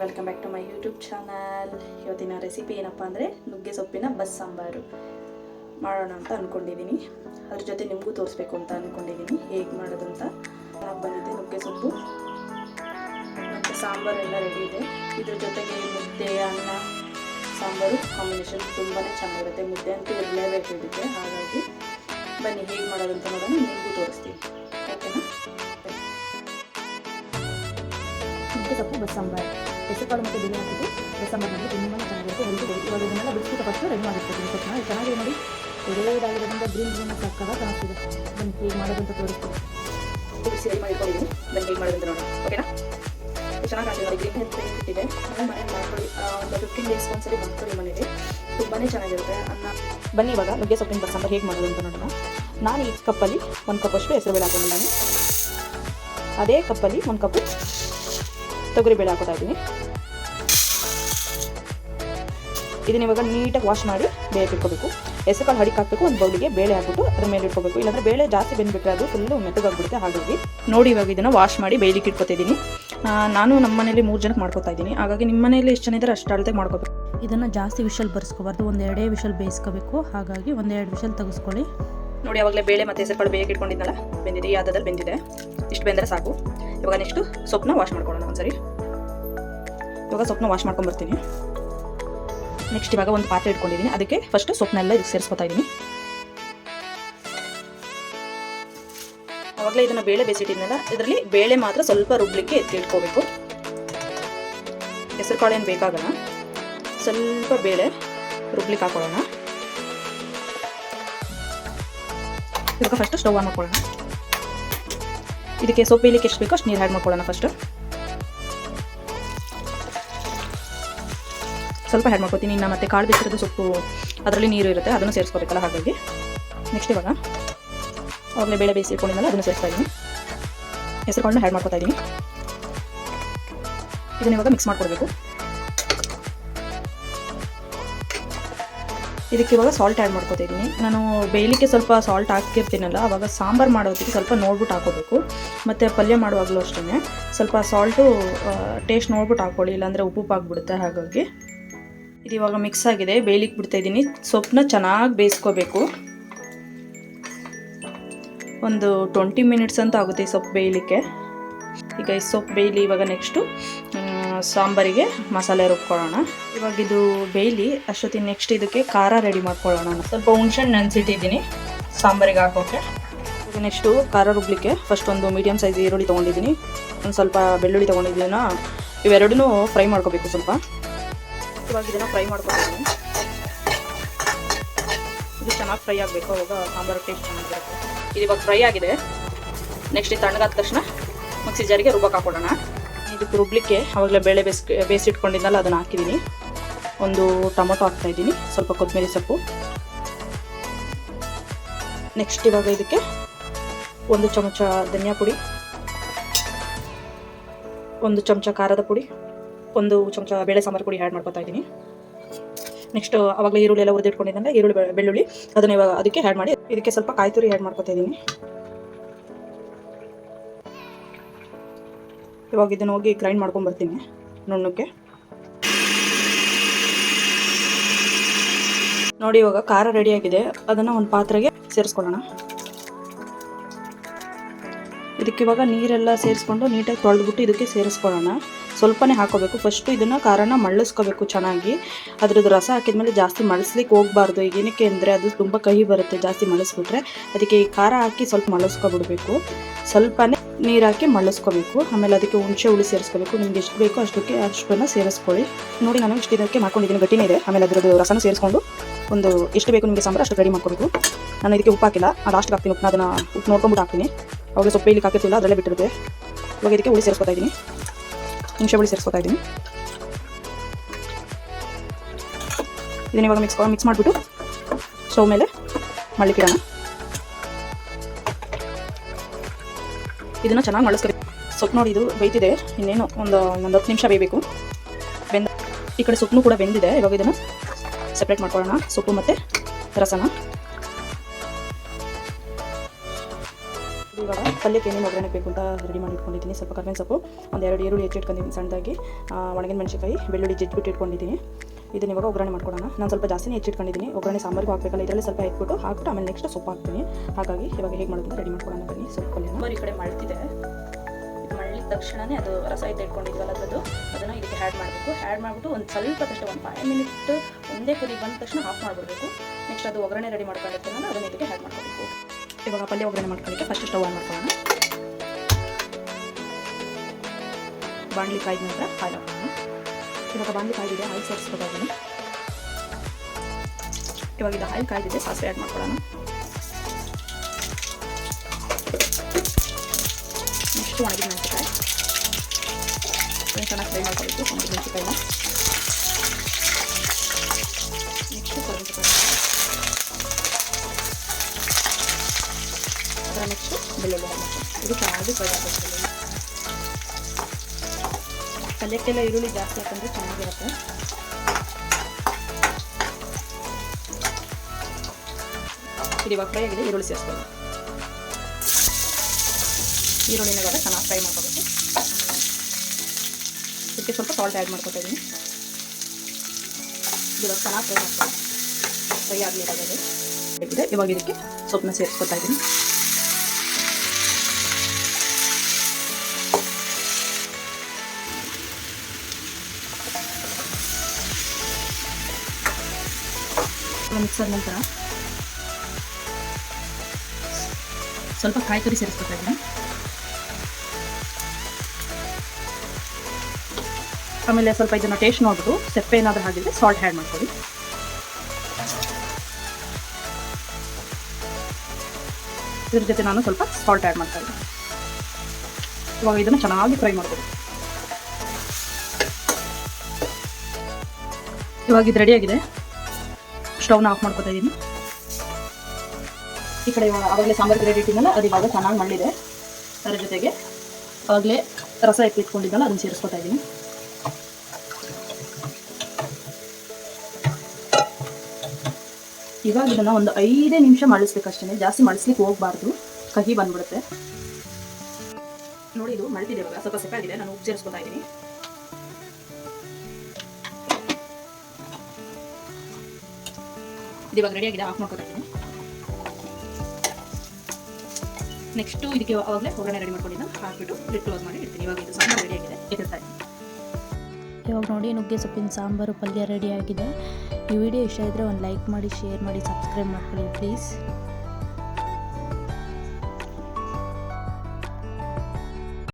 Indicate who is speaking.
Speaker 1: Welcome back to my YouTube channel ಇವತ್ತಿನ recipe ಏನಪ್ಪ ಅಂದರೆ ನುಗ್ಗೆ ಸೊಪ್ಪಿನ ಬಸ್ ಸಾಂಬಾರು ಮಾಡೋಣ ಅಂತ ಅಂದ್ಕೊಂಡಿದ್ದೀನಿ ಅದ್ರ ಜೊತೆ ನಿಮಗೂ ತೋರಿಸ್ಬೇಕು ಅಂತ ಅಂದ್ಕೊಂಡಿದ್ದೀನಿ ಹೇಗೆ ಮಾಡೋದು ಅಂತ. ಚೆನ್ನಾಗಿ ಬಂದಿದೆ ನುಗ್ಗೆ ಸೊಪ್ಪು. ಮತ್ತು ಸಾಂಬಾರೆಲ್ಲ ರೆಡಿ ಇದೆ. ಇದ್ರ ಜೊತೆಗೆ ಮುದ್ದೆ, ಅನ್ನ, ಸಾಂಬಾರು ಕಾಂಬಿನೇಷನ್ ತುಂಬಾ ಚೆನ್ನಾಗಿರುತ್ತೆ. ಮುದ್ದೆ ಅಂತೂ ಇರಲೇಬೇಕು ಇದಕ್ಕೆ ಹಾಗಾಗಿ ಬನ್ನಿ ಹೇಗೆ ಮಾಡೋದು ಅಂತ ನೋಡೋಣ. ನಿಮಗೂ ತೋರಿಸ್ತೀನಿ. ಓಕೆನಾ
Speaker 2: ನುಗ್ಗೆ ಸೊಪ್ಪು ಬಸ್ಸಾಂಬಾರ್. ಹೆಸರುಕಾಳು ಮತ್ತು ಬಿಳಿ ಹಾಕಿದ್ದು ಬಸ್ಸಾಂಬಾರ್ ಮಾಡಿ ತುಂಬಾ ಚೆನ್ನಾಗಿರುತ್ತೆ ಹೆಲ್ತ್ ಇವಾಗ ಇದನ್ನೆಲ್ಲ ಬಿಡಿಸ್ಬಿಟ್ಟು ಫಸ್ಟ್ ರೆಡಿ ಮಾಡಿರ್ತೀವಿ. ಸೊಪ್ಪನ್ನ ಇದು ಚೆನ್ನಾಗಿದೆ ನೋಡಿ. ಒಳ್ಳೆಯದಾಗಿರೋದ್ರಿಂದ ಗ್ರೀನ್ ಗ್ರೀನ್ ಸಾಕಾಗ ಕಾಣಿಸ್ತಿದೆ. ನಾನು ಹೇಗೆ ಮಾಡೋದಂತ
Speaker 1: ಬಿಸಿ ರೆಡಿ ಮಾಡಿಕೊಂಡಿದ್ದೀನಿ ನಾನು ಹೇಗೆ ಮಾಡೋದಂತ ನೋಡೋಣ. ಓಕೆನಾ? ಚೆನ್ನಾಗಿ ನೋಡಿ ಗ್ರೀನ್ ಹೆಲ್ತ್ ಇಟ್ಟಿದೆ ಮಾಡ್ಕೊಳ್ಳಿ ಒಂದು ಫಿಫ್ಟೀನ್ ಡೇಸ್ ಒಂದ್ಸರಿ ಮಾಡ್ಕೊಳ್ಳಿ ಮನೇಲಿ ತುಂಬಾ ಚೆನ್ನಾಗಿರುತ್ತೆ. ಅನ್ನ
Speaker 2: ಬನ್ನಿ ಇವಾಗ ನುಗ್ಗೆ ಸೊಪ್ಪಿನ ಬಸ್ಸಾಂಬಾರ್ ಹೇಗೆ ಮಾಡೋದು ಅಂತ ನೋಡೋಣ. ನಾನು ಈ ಕಪ್ಪಲ್ಲಿ ಒಂದು ಕಪ್ ಅಷ್ಟು ಹೆಸರು ಹೆಸರುಬೇಳೆ ಹಾಕೊಂಡಿದ್ದೀನಿ. ಅದೇ ಕಪ್ಪಲ್ಲಿ ಒಂದು ಕಪ್ಪು ತೊಗರಿಬೇಳೆ ಹಾಕೋತಾ ಇದ್ದೀನಿ. ಇದನ್ನ ಇವಾಗ ನೀಟಾಗಿ ವಾಶ್ ಮಾಡಿ ಬೇಳೆ ಇಟ್ಕೋಬೇಕು. ಹೆಸರುಕಾಳು ಹಡಿಗೆ ಹಾಕಬೇಕು, ಒಂದು ಬೌಲಿಗೆ ಬೇಳೆ ಹಾಕ್ಬಿಟ್ಟು ಅದ್ರ ಮೇಲೆ ಇಟ್ಕೋಬೇಕು. ಇಲ್ಲಾಂದ್ರೆ ಬೇಳೆ ಜಾಸ್ತಿ ಬೆಂದ್ಬಿಟ್ರೆ ಅದು ಫುಲ್ಲು ಮೆತ್ತಗಾಗ್ಬಿಡುತ್ತೆ, ಹಾಗಾಗಿ ನೋಡಿ ಇವಾಗ ಇದನ್ನು ವಾಶ್ ಮಾಡಿ ಬೇಯಲಿಕ್ಕೆ ಇಟ್ಕೋತಿದ್ದೀನಿ ನಾನು ನಮ್ಮ ಮನೇಲಿ ಮೂರು ಜನಕ್ಕೆ ಮಾಡ್ಕೋತಾ ಇದ್ದೀನಿ. ಹಾಗಾಗಿ ನಿಮ್ಮ ಮನೇಲಿ ಎಷ್ಟು ಜನ ಇದ್ದಾರೆ ಅಷ್ಟು ಅಳತೆ ಮಾಡ್ಕೋಬೇಕು.
Speaker 3: ಇದನ್ನು ಜಾಸ್ತಿ ವಿಷಲ್ ಬರ್ಸ್ಕೋಬಾರ್ದು, ಒಂದೆರಡೇ ವಿಷಲ್ ಬೇಯಿಸ್ಕೋಬೇಕು. ಹಾಗಾಗಿ ಒಂದೆರಡು ವಿಷಲ್ ತೆಗೆಸ್ಕೊಳ್ಳಿ.
Speaker 1: ನೋಡಿ ಯಾವಾಗಲೇ ಬೇಳೆ ಮತ್ತು ಹೆಸರುಕಾಳು ಬೇಯಕ್ಕೆ ಇಟ್ಕೊಂಡಿದ್ದಲ್ಲ ಬೆಂದಿದೆ, ಈ ಹದದಲ್ಲಿ ಬೆಂದಿದೆ. ಇಷ್ಟು ಬೆಂದರೆ ಸಾಕು. ಇವಾಗ ನೆಕ್ಸ್ಟು ಸೊಪ್ಪನ್ನ ವಾಶ್ ಮಾಡ್ಕೊಳ್ಳೋಣ ಒಂದ್ಸರಿ. ಇವಾಗ ಸೊಪ್ಪನ್ನ ವಾಶ್ ಮಾಡ್ಕೊಂಬರ್ತೀನಿ ನೆಕ್ಸ್ಟ್ ಇವಾಗ ಒಂದು ಪಾತ್ರೆ ಇಟ್ಕೊಂಡಿದ್ದೀನಿ ಅದಕ್ಕೆ ಫಸ್ಟ್ ಸೊಪ್ಪನ್ನೆಲ್ಲ ಇದಕ್ಕೆ ಸೇರಿಸ್ಕೊತಾ ಇದ್ದೀನಿ ಅವಾಗಲೇ ಇದನ್ನು ಬೇಳೆ ಬೇಯಿಸಿಟ್ಟಿದ್ನಲ್ಲ, ಇದರಲ್ಲಿ ಬೇಳೆ ಮಾತ್ರ ಸ್ವಲ್ಪ ರುಬ್ಲಿಕ್ಕೆ ಎತ್ತಿ ಇಟ್ಕೋಬೇಕು. ಹೆಸರು ಕಾಳು ಏನು ಬೇಕಾಗಲ್ಲ. ಸ್ವಲ್ಪ ಬೇಳೆ ರುಬ್ಲಿಕ್ಕೆ ಹಾಕೊಳ್ಳೋಣ. ಇವಾಗ ಫಸ್ಟ್ ಸ್ಟವ್ ಆನ್ ಮಾಡ್ಕೊಳ್ಳೋಣ. ಇದಕ್ಕೆ ಸೊಪ್ಪು ಇಲ್ಲಿಕ್ಕೆ ಎಷ್ಟು ಬೇಕೋ ಅಷ್ಟು ನೀರು ಆ್ಯಡ್ ಮಾಡ್ಕೊಳ್ಳೋಣ ಫಸ್ಟ್ ಸ್ವಲ್ಪ ಆ್ಯಡ್ ಮಾಡ್ಕೊತೀನಿ. ಇನ್ನು ಮತ್ತೆ ಕಾಳು ಬಿಸಿರೋದು ಸೊಪ್ಪು, ಅದರಲ್ಲಿ ನೀರು ಇರುತ್ತೆ, ಅದನ್ನು ಸೇರಿಸ್ಕೋಬೇಕಲ್ಲ ಹಾಗಾಗಿ. ನೆಕ್ಸ್ಟ್ ಇವಾಗ ಅವಾಗಲೇ ಬೇಳೆ ಬೇಯಿಸಿಕೊಂಡಿದ್ದಲ್ಲ ಅದನ್ನು ಸೇರಿಸ್ತಾ ಇದ್ದೀನಿ. ಹೆಸರುಕೊಂಡು ಹ್ಯಾಡ್ ಮಾಡ್ಕೊತಾ ಇದ್ದೀನಿ. ಇದನ್ನ ಇವಾಗ ಮಿಕ್ಸ್ ಮಾಡ್ಕೊಡ್ಬೇಕು. ಇದಕ್ಕೆ ಇವಾಗ ಸಾಲ್ಟ್ ಆ್ಯಡ್ ಮಾಡ್ಕೋತಿದ್ದೀನಿ ನಾನು ಬೇಯಲಿಕ್ಕೆ ಸ್ವಲ್ಪ ಸಾಲ್ಟ್ ಹಾಕಿರ್ತೀನಲ್ಲ ಅವಾಗ ಸಾಂಬಾರು ಮಾಡೋದಕ್ಕೆ ಸ್ವಲ್ಪ ನೋಡ್ಬಿಟ್ಟು ಹಾಕೋಬೇಕು. ಮತ್ತು ಪಲ್ಯ ಮಾಡುವಾಗಲೂ ಅಷ್ಟೇ ಸ್ವಲ್ಪ ಸಾಲ್ಟು ಟೇಸ್ಟ್ ನೋಡ್ಬಿಟ್ಟು ಹಾಕ್ಕೊಳ್ಳಿ ಇಲ್ಲಾಂದರೆ ಉಪ್ಪು ಆಗಿಬಿಡುತ್ತೆ ಹಾಗಾಗಿ. ಇದು ಇವಾಗ ಮಿಕ್ಸ್ ಆಗಿದೆ. ಬೇಯಲಿಕ್ಕೆ ಬಿಡ್ತಾ ಇದ್ದೀನಿ ಸೊಪ್ಪನ್ನ ಚೆನ್ನಾಗಿ ಬೇಯಿಸ್ಕೋಬೇಕು. ಒಂದು ಟ್ವೆಂಟಿ ಮಿನಿಟ್ಸ್ ಅಂತ ಆಗುತ್ತೆ ಈ ಸೊಪ್ಪು ಬೇಯಲಿಕ್ಕೆ. ಈಗ ಈ ಸೊಪ್ಪು ಬೇಯಲಿ ಇವಾಗ ನೆಕ್ಸ್ಟು ಸಾಂಬಾರಿಗೆ ಮಸಾಲೆ ರುಬ್ಕೊಳ್ಳೋಣ. ಇವಾಗ ಇದು ಬೇಯಲಿ, ಅಷ್ಟೊತ್ತಿಗೆ ನೆಕ್ಸ್ಟ್ ಇದಕ್ಕೆ ಖಾರ ರೆಡಿ ಮಾಡ್ಕೊಳ್ಳೋಣ. ಸ್ವಲ್ಪ ಹುಣ್ಸಣ್ಣು ನೆನೆಸಿಟ್ಟಿದ್ದೀನಿ ಸಾಂಬಾರಿಗೆ ಹಾಕೋಕ್ಕೆ ಈಗ ನೆಕ್ಸ್ಟು ಖಾರ ರುಬ್ಲಿಕ್ಕೆ ಫಸ್ಟ್ ಒಂದು ಮೀಡಿಯಮ್ ಸೈಜ್ ಈರುಳ್ಳಿ ತೊಗೊಂಡಿದ್ದೀನಿ. ಒಂದು ಸ್ವಲ್ಪ ಬೆಳ್ಳುಳ್ಳಿ ತೊಗೊಂಡಿದ್ದೀನ ಇವೆರಡೂ ಫ್ರೈ ಮಾಡ್ಕೋಬೇಕು ಸ್ವಲ್ಪ. ಇವಾಗ ಇದನ್ನು ಫ್ರೈ ಮಾಡ್ಕೊತೀನಿ ಇದು ಚೆನ್ನಾಗಿ ಫ್ರೈ ಆಗಬೇಕು, ಅವಾಗ ಸಾಂಬಾರು ಟೇಸ್ಟ್ ಚೆನ್ನಾಗಿರುತ್ತೆ. ಇದು ಇವಾಗ ಫ್ರೈ ಆಗಿದೆ. ನೆಕ್ಸ್ಟ್ ಇದು ತಣ್ಣಗಾದ ತಕ್ಷಣ, ಮಿಕ್ಸಿ ಜಾರಿಗೆ ರುಬ್ಬಕ್ಕೆ ಹಾಕೊಳ್ಳೋಣ ಇದಕ್ಕೆ ರುಬ್ಲಿಕ್ಕೆ ಅವಾಗಲೇ ಬೇಳೆ ಬೇಸ್ ಬೇಯಿಸಿಟ್ಕೊಂಡಿದ್ದಲ್ಲ ಅದನ್ನು ಹಾಕಿದ್ದೀನಿ ಒಂದು ಟೊಮೊಟೊ ಹಾಕ್ತಾ ಇದ್ದೀನಿ, ಸ್ವಲ್ಪ ಕೊತ್ತಂಬರಿ ಸೊಪ್ಪು. ನೆಕ್ಸ್ಟ್ ಇವಾಗ ಇದಕ್ಕೆ ಒಂದು ಚಮಚ ಧನಿಯಾ ಪುಡಿ, ಒಂದು ಚಮಚ ಖಾರದ ಪುಡಿ, ಒಂದು ಚಮಚ ಬೇಳೆ ಸಾಂಬಾರು ಪುಡಿ ಆ್ಯಡ್ ಮಾಡ್ಕೊತಾ ಇದ್ದೀನಿ. ನೆಕ್ಸ್ಟ್ ಅವಾಗಲೇ ಈರುಳ್ಳಿ ಎಲ್ಲ ಹುರಿದಿಟ್ಕೊಂಡಿದ್ದಂಗೆ ಈರುಳ್ಳಿ, ಬೆಳ್ಳುಳ್ಳಿ, ಅದನ್ನ ಇವಾಗ ಅದಕ್ಕೆ ಆ್ಯಡ್ ಮಾಡಿ, ಇದಕ್ಕೆ ಸ್ವಲ್ಪ ಕಾಯಿ ತುರಿ ಆ್ಯಡ್ ಮಾಡ್ಕೊತಾ ಇದ್ದೀನಿ. ಇವಾಗ ಇದನ್ನು ಹೋಗಿ ಗ್ರೈಂಡ್ ಮಾಡ್ಕೊಂಡು ಬರ್ತೀನಿ ನುಣ್ಣಕ್ಕೆ. ನೋಡಿ ಇವಾಗ ಖಾರ ರೆಡಿಯಾಗಿದೆ ಅದನ್ನು ಒಂದು ಪಾತ್ರೆಗೆ ಸೇರಿಸ್ಕೊಳ್ಳೋಣ. ಇದಕ್ಕೆ ಇವಾಗ ನೀರೆಲ್ಲ ಸೇರಿಸ್ಕೊಂಡು ನೀಟಾಗಿ ತೊಳೆದ್ಬಿಟ್ಟು ಇದಕ್ಕೆ ಸೇರಿಸ್ಕೊಳ್ಳೋಣ. ಸ್ವಲ್ಪನೇ ಹಾಕೋಬೇಕು. ಫಸ್ಟು ಇದನ್ನು ಖಾರನ ಮಳ್ಳಿಸ್ಕೋಬೇಕು ಚೆನ್ನಾಗಿ. ಅದ್ರದ್ದು ರಸ ಹಾಕಿದ್ಮೇಲೆ ಜಾಸ್ತಿ ಮಳಿಸ್ಲಿಕ್ಕೆ ಹೋಗ್ಬಾರ್ದು. ಈಗ ಏನಕ್ಕೆ ಅಂದರೆ ಅದು ತುಂಬ ಕಹಿ ಬರುತ್ತೆ ಜಾಸ್ತಿ ಮಳಿಸ್ಬಿಟ್ರೆ. ಅದಕ್ಕೆ ಈ ಖಾರ ಹಾಕಿ ಸ್ವಲ್ಪ ಮಳಸ್ಕೊಬಿಡ್ಬೇಕು. ಸ್ವಲ್ಪನೇ ನೀರು ಹಾಕಿ ಮಳಿಸ್ಕೋಬೇಕು. ಆಮೇಲೆ ಅದಕ್ಕೆ ಹುಣಸೆ ಹುಳಿ ಸೇರಿಸ್ಕೋಬೇಕು. ನಿಮ್ಗೆ ಎಷ್ಟು ಬೇಕೋ ಅಷ್ಟಕ್ಕೆ ಅಷ್ಟನ್ನು ಸೇರಿಸ್ಕೊಳ್ಳಿ. ನೋಡಿ ನಾನು ಇಷ್ಟು ಇದಕ್ಕೆ ಮಾಡ್ಕೊಂಡಿದ್ದೀನಿ. ಗಟ್ಟಿನೇ ಇದೆ. ಆಮೇಲೆ ಅದರದ್ದು ರಸನ ಸೇರಿಸ್ಕೊಂಡು ಒಂದು ಎಷ್ಟು ಬೇಕು ನಿಮಗೆ ಸಾಂಬಾರು ಅಷ್ಟು ರೆಡಿ ಮಾಡ್ಕೊಬೇಕು. ನಾನು ಇದಕ್ಕೆ ಉಪ್ಪು ಹಾಕಿಲ್ಲ. ಅದು ಲಾಸ್ಟ್ಗೆ ಹಾಕ್ತೀನಿ ಉಪ್ಪನ್ನ. ಅದನ್ನು ಉಪ್ಪು ನೋಡ್ಕೊಂಬಿಟ್ಟು ಹಾಕ್ತೀನಿ. ಅವಾಗ ಸೊಪ್ಪೆ ಇಲ್ಲಿ ಹಾಕಿರ್ತಿಲ್ಲ ಅದರಲ್ಲೇ ಬಿಟ್ಟಿರುತ್ತೆ. ಇವಾಗ ಇದಕ್ಕೆ ಹುಳಿ ಸೇರಿಸ್ಕೊತಾ ಇದ್ದೀನಿ. ಹುಣಸೆ ಬಳಿ ಸೇರಿಸ್ಕೊತಾ ಇದ್ದೀನಿ. ಇದನ್ನ ಇವಾಗ ಮಿಕ್ಸ್ ಮಿಕ್ಸ್ ಮಾಡಿಬಿಟ್ಟು ಸ್ಟವ್ ಮೇಲೆ ಮಳ್ಳಿಕ್ಕಿಡೋಣ ಇದನ್ನು ಚೆನ್ನಾಗಿ ಮಳಸ್ಕರಿ ಸೊಪ್ಪು ನೋಡಿ, ಇದು ಬೇಯ್ತಿದೆ. ಇನ್ನೇನು ಒಂದು ಒಂದು ಹತ್ತು ನಿಮಿಷ ಬೇಯಬೇಕು. ಬೆಂದ ಈ ಕಡೆ ಸೊಪ್ಪು ಕೂಡ ಬೆಂದಿದೆ. ಇವಾಗ ಇದನ್ನು ಸಪ್ರೇಟ್ ಮಾಡ್ಕೊಳ್ಳೋಣ. ಸೊಪ್ಪು ಮತ್ತು ರಸನ. ಇವಾಗ
Speaker 2: ಪಲ್ಯಕ್ಕೆ ಏನೇನು ಒಗ್ಗರಣೆ ಬೇಕು ಅಂತ ರೆಡಿ ಮಾಡಿ ಇಟ್ಕೊಂಡಿದ್ದೀನಿ. ಸ್ವಲ್ಪ ಕರ್ಬೇವಿನ ಸೊಪ್ಪು, ಒಂದು ಎರಡು ಈರುಳ್ಳಿ ಹೆಚ್ಚಿಟ್ಕೊಂಡಿದ್ದೀನಿ ಸಣ್ಣದಾಗಿ. ಒಣಗಿನ ಮೆಣಸಿನಕಾಯಿ, ಬೆಳ್ಳುಳ್ಳಿ ಜಜ್ಜಿಬಿಟ್ಟು ಇಟ್ಕೊಂಡಿದ್ದೀನಿ. ಇದನ್ನ ಇವಾಗ ಒಗ್ಗರಣೆ ಮಾಡ್ಕೊಳ್ಳೋಣ ನಾನು ಸ್ವಲ್ಪ ಜಾಸ್ತಿನೇ ಹೆಚ್ಚಿಟ್ಕೊಂಡಿದ್ದೀನಿ ಒಗ್ಗರಣೆ ಸಾಂಬಾರಿಗೆ ಹಾಕಬೇಕಲ್ಲ, ಇದರಲ್ಲಿ ಸ್ವಲ್ಪ ಹಾಕ್ಬಿಟ್ಟು ಹಾಕ್ಬಿಟ್ಟು ಆಮೇಲೆ ನೆಕ್ಸ್ಟ್ ಸೊಪ್ಪು ಹಾಕ್ತೀನಿ. ಹಾಗಾಗಿ ಇವಾಗ ಹೇಗೆ ಮಾಡೋದು ರೆಡಿ ಮಾಡ್ಕೊಳ್ಳೋಣ ಬನ್ನಿ ಸ್ವಲ್ಪ
Speaker 1: ಪಲ್ಯ ಈ ಕಡೆ ಮಳ್ತಿದೆ. ಇದು ಮಳ್ಳಿದ ತಕ್ಷಣವೇ ಅದು ರಸ ಐತೆ ಇಟ್ಕೊಂಡಿದ್ವಲ್ಲ ಅದು ಅದನ್ನು ಇದಕ್ಕೆ ಆ್ಯಡ್ ಮಾಡಬೇಕು. ಆ್ಯಡ್ ಮಾಡಿಬಿಟ್ಟು ಒಂದು ಸ್ವಲ್ಪ ಕಷ್ಟ ಒಂದು ಫೈವ್ ಮಿನಿಟ್ ಒಂದೇ ಕುದಿ ಬಂದ ತಕ್ಷಣ ಆಫ್ ಮಾಡಿಬಿಡ್ಬೇಕು. ನೆಕ್ಸ್ಟ್ ಅದು ಒಗ್ಗರಣೆ ರೆಡಿ ಮಾಡ್ಕೊಂಡಿರ್ತೀನಲ್ಲ, ಅದನ್ನು ಇದಕ್ಕೆ ಆ್ಯಡ್ ಮಾಡ್ಕೋಬೇಕು.
Speaker 2: ಇವಾಗ ಪಲ್ಯ ಒಗ್ಗರಣೆ ಮಾಡ್ಕೊಳ್ಳಿಕ್ಕೆ ಫಸ್ಟ್ ಸ್ಟವ್ ಆನ್ ಮಾಡ್ಕೊಳ್ಳೋಣ. ಬಾಣಲಿ ಕಾಯ್ದ ನಂತರ ಆಯಿಲ್ ಹಾಕೋಣ. ಇವಾಗ ಬಾಣಲಿ ಕಾಯ್ದಿದೆ ಹಾಲು ಸೇರಿಸ್ಬೇಕಾಗಿದೆ ಇವಾಗ ಇದು ಹಾಲು ಕಾಯ್ದಿದೆ, ಸಾಸಿವೆ ಆ್ಯಡ್ ಮಾಡ್ಕೊಳ್ಳೋಣ. ನೆಕ್ಸ್ಟ್ ಒಣಗಿದ ಮೆಣಸಿಕಾಯಿ ಚೆನ್ನಾಗಿ ಫ್ರೈ ಮಾಡ್ಕೊಬೇಕು ಒಣಗಿದ ಮೆಣಸಿಕಾಯಿನ ಅದರ ನೆಕ್ಸ್ಟು ಬೆಳ್ಳುಳ್ಳಿ ಇದು ಚೆನ್ನಾಗಿ ಫ್ರೈ ಆಗಬೇಕು ಪಲ್ಯಕ್ಕೆಲ್ಲ ಈರುಳ್ಳಿ ಜಾಸ್ತಿ ಹಾಕಂದ್ರೆ ಚೆನ್ನಾಗಿರುತ್ತೆ. ಇವಾಗ ಫ್ರೈ ಆಗಿದೆ ಈರುಳ್ಳಿ ಸೇರಿಸ್ಬೋದು ಈರುಳ್ಳಿನ ಇವಾಗ ಚೆನ್ನಾಗಿ ಫ್ರೈ ಮಾಡ್ಕೋಬೇಕು. ಇದಕ್ಕೆ ಸ್ವಲ್ಪ ಸಾಲ್ಟ್ ಆ್ಯಡ್ ಮಾಡ್ಕೊತಾ ಇದ್ದೀನಿ ಇವಾಗ ಚೆನ್ನಾಗಿ ಫ್ರೈ ಮಾಡ್ಕೊಂಡು ಫ್ರೈ ಆಗಲಿ ಇವಾಗಿದೆ ಇವಾಗ ಇದಕ್ಕೆ ಸೊಪ್ಪನ್ನ ಸೇರಿಸ್ಕೊತಾ ಇದ್ದೀನಿ ಆದ ನಂತರ. ಸ್ವಲ್ಪ ಕಾಯಿ ತುರಿ ಇದ್ದೀನಿ. ಆಮೇಲೆ ಸ್ವಲ್ಪ ಇದನ್ನು ಟೇಸ್ಟ್ ನೋಡ್ಬಿಟ್ಟು ಸೆಪ್ಪೆ ಏನಾದರೂ ಹಾಗಿದ್ರೆ ಸಾಲ್ಟ್ ಆ್ಯಡ್ ಮಾಡ್ಕೊಳ್ಳಿ. ಇದ್ರ ಜೊತೆ ನಾನು ಸ್ವಲ್ಪ ಸಾಲ್ಟ್ ಆ್ಯಡ್ ಮಾಡ್ತಾ ಇದ್ದೀನಿ. ಇವಾಗ ಇದನ್ನು ಚೆನ್ನಾಗಿ ಫ್ರೈ ಮಾಡ್ಬೋದು ಇವಾಗ ಇದು ರೆಡಿಯಾಗಿದೆ ಸ್ಟವ್ನ ಆಫ್ ಮಾಡ್ಕೊತಾ ಇದ್ದೀನಿ ಈ ಕಡೆ ಆವಾಗಲೇ ಸಾಂಬಾರು ರೆಡಿ ಇಟ್ಟಿದ್ದಲ್ಲ ಅದು ಇವಾಗ ಚೆನ್ನಾಗಿ ಮಳ್ಳಿದೆ. ಅದರ ಜೊತೆಗೆ ಆವಾಗಲೇ ರಸ ಎತ್ತಿಟ್ಕೊಂಡಿದ್ದಲ್ಲ ಅದನ್ನು ಸೇರಿಸ್ಕೊತಾ ಇದ್ದೀನಿ ಇವಾಗ ಇದನ್ನು ಒಂದು ಐದೇ ನಿಮಿಷ ಮಳಿಸ್ಬೇಕಷ್ಟೇ ಜಾಸ್ತಿ ಮಳಿಸ್ಲಿಕ್ಕೆ ಹೋಗ್ಬಾರ್ದು. ಕಹಿ ಬಂದ್ಬಿಡುತ್ತೆ. ನೋಡಿ ಇದು ಮಳ್ತಿದೆ ಇವಾಗ. ಸ್ವಲ್ಪ ಸೆಪ್ಪಾಗಿದೆ ನಾನು ಉಪ್ಪು ಸೇರಿಸ್ಕೊತಾ ಇದ್ದೀನಿ ಇವಾಗ ರೆಡಿ ಆಗಿದೆ ಆಫ್ ಮಾಡ್ಕೊತಾ ಇದ್ದೀನಿ ನೆಕ್ಸ್ಟು ಇದಕ್ಕೆ ಅವಾಗಲೇ ಒಗ್ಗರಣೆ ರೆಡಿ ಮಾಡ್ಕೊಂಡಿದ್ದ. ಹಾಕ್ಬಿಟ್ಟು ಲಿಡ್ ಕ್ಲೋಸ್ ಮಾಡಿ ಇಡ್ತೀನಿ. ಇವಾಗ ಇದು ಸಾಂಬಾರು ರೆಡಿ ಆಗಿದೆ.
Speaker 3: ಇವಾಗ ನೋಡಿ, ನುಗ್ಗೆ ಸೊಪ್ಪಿನ ಸಾಂಬಾರು ಪಲ್ಯ ರೆಡಿ ಆಗಿದೆ. ಈ ವಿಡಿಯೋ ಇಷ್ಟ ಇದ್ದರೆ ಒಂದು ಲೈಕ್ ಮಾಡಿ ಶೇರ್ ಮಾಡಿ ಸಬ್ಸ್ಕ್ರೈಬ್ ಮಾಡ್ಕೊಳ್ಳಿ ಪ್ಲೀಸ್